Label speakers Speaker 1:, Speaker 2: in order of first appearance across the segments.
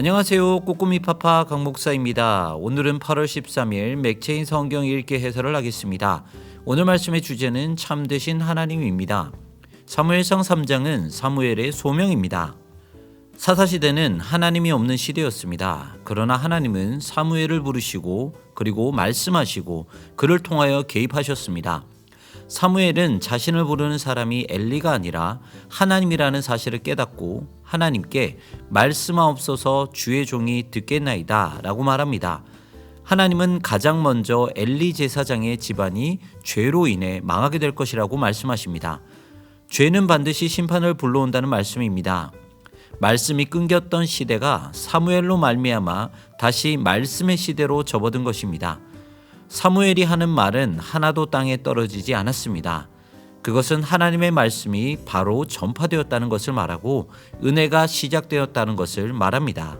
Speaker 1: 안녕하세요. 꼬꼬미 파파 강 목사입니다. 오늘은 8월 13일 맥체인 성경 읽기 해설을 하겠습니다. 오늘 말씀의 주제는 참되신 하나님입니다. 사무엘상 3장은 사무엘의 소명입니다. 사사시대는 하나님이 없는 시대였습니다. 그러나 하나님은 사무엘을 부르시고 그리고 말씀하시고 그를 통하여 개입하셨습니다. 사무엘은 자신을 부르는 사람이 엘리가 아니라 하나님이라는 사실을 깨닫고 하나님께 말씀하옵소서 주의 종이 듣겠나이다 라고 말합니다. 하나님은 가장 먼저 엘리 제사장의 집안이 죄로 인해 망하게 될 것이라고 말씀하십니다. 죄는 반드시 심판을 불러온다는 말씀입니다. 말씀이 끊겼던 시대가 사무엘로 말미암아 다시 말씀의 시대로 접어든 것입니다. 사무엘이 하는 말은 하나도 땅에 떨어지지 않았습니다. 그것은 하나님의 말씀이 바로 전파되었다는 것을 말하고 은혜가 시작되었다는 것을 말합니다.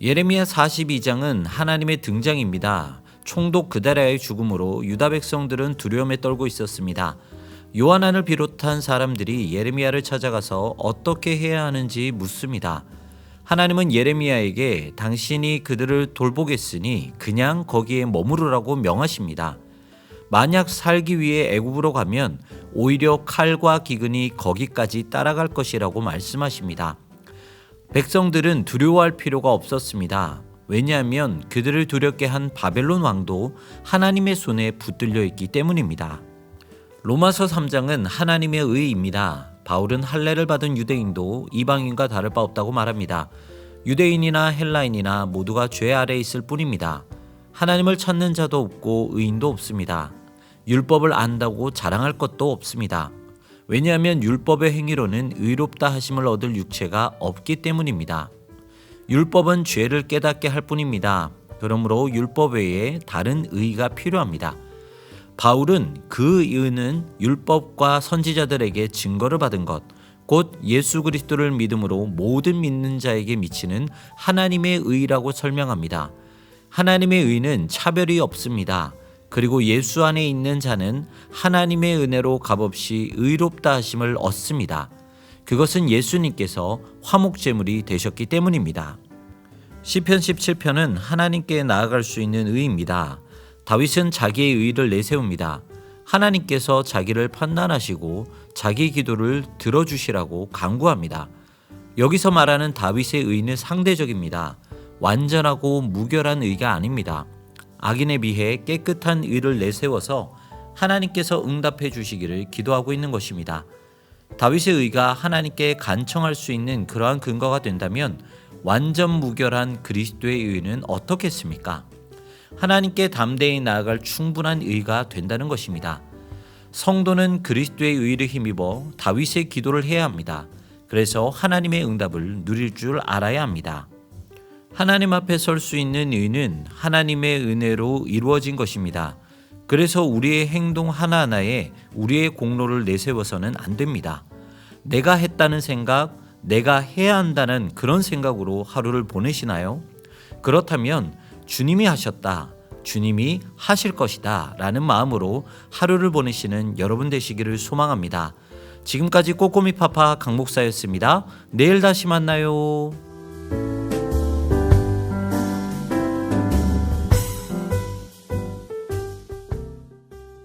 Speaker 1: 예레미야 42장은 하나님의 등장입니다. 총독 그다라의 죽음으로 유다 백성들은 두려움에 떨고 있었습니다. 요한안을 비롯한 사람들이 예레미야를 찾아가서 어떻게 해야 하는지 묻습니다. 하나님은 예레미야에게 당신이 그들을 돌보겠으니 그냥 거기에 머무르라고 명하십니다. 만약 살기 위해 애굽으로 가면 오히려 칼과 기근이 거기까지 따라갈 것이라고 말씀하십니다. 백성들은 두려워할 필요가 없었습니다. 왜냐하면 그들을 두렵게 한 바벨론 왕도 하나님의 손에 붙들려 있기 때문입니다. 로마서 3장은 하나님의 의입니다. 바울은 할례를 받은 유대인도 이방인과 다를 바 없다고 말합니다. 유대인이나 헬라인이나 모두가 죄 아래 있을 뿐입니다. 하나님을 찾는 자도 없고 의인도 없습니다. 율법을 안다고 자랑할 것도 없습니다. 왜냐하면 율법의 행위로는 의롭다 하심을 얻을 육체가 없기 때문입니다. 율법은 죄를 깨닫게 할 뿐입니다. 그러므로 율법 외에 다른 의가 필요합니다. 바울은 그 의는 율법과 선지자들에게 증거를 받은 것, 곧 예수 그리스도를 믿음으로 모든 믿는 자에게 미치는 하나님의 의라고 설명합니다. 하나님의 의는 차별이 없습니다. 그리고 예수 안에 있는 자는 하나님의 은혜로 값없이 의롭다 하심을 얻습니다. 그것은 예수님께서 화목제물이 되셨기 때문입니다. 시편 17편은 하나님께 나아갈 수 있는 의입니다. 다윗은 자기의 의를 내세웁니다. 하나님께서 자기를 판단하시고 자기 기도를 들어주시라고 강구합니다. 여기서 말하는 다윗의 의는 상대적입니다. 완전하고 무결한 의가 아닙니다. 악인에 비해 깨끗한 의를 내세워서 하나님께서 응답해 주시기를 기도하고 있는 것입니다. 다윗의 의가 하나님께 간청할 수 있는 그러한 근거가 된다면 완전 무결한 그리스도의 의는 어떻겠습니까? 하나님께 담대히 나아갈 충분한 의가 된다는 것입니다. 성도는 그리스도의 의를 힘입어 다윗의 기도를 해야 합니다. 그래서 하나님의 응답을 누릴 줄 알아야 합니다. 하나님 앞에 설 수 있는 의는 하나님의 은혜로 이루어진 것입니다. 그래서 우리의 행동 하나하나에 우리의 공로를 내세워서는 안 됩니다. 내가 했다는 생각, 내가 해야 한다는 그런 생각으로 하루를 보내시나요? 그렇다면 주님이 하셨다. 주님이 하실 것이다. 라는 마음으로 하루를 보내시는 여러분 되시기를 소망합니다. 지금까지 꼬꼬미 파파 강목사였습니다. 내일 다시 만나요.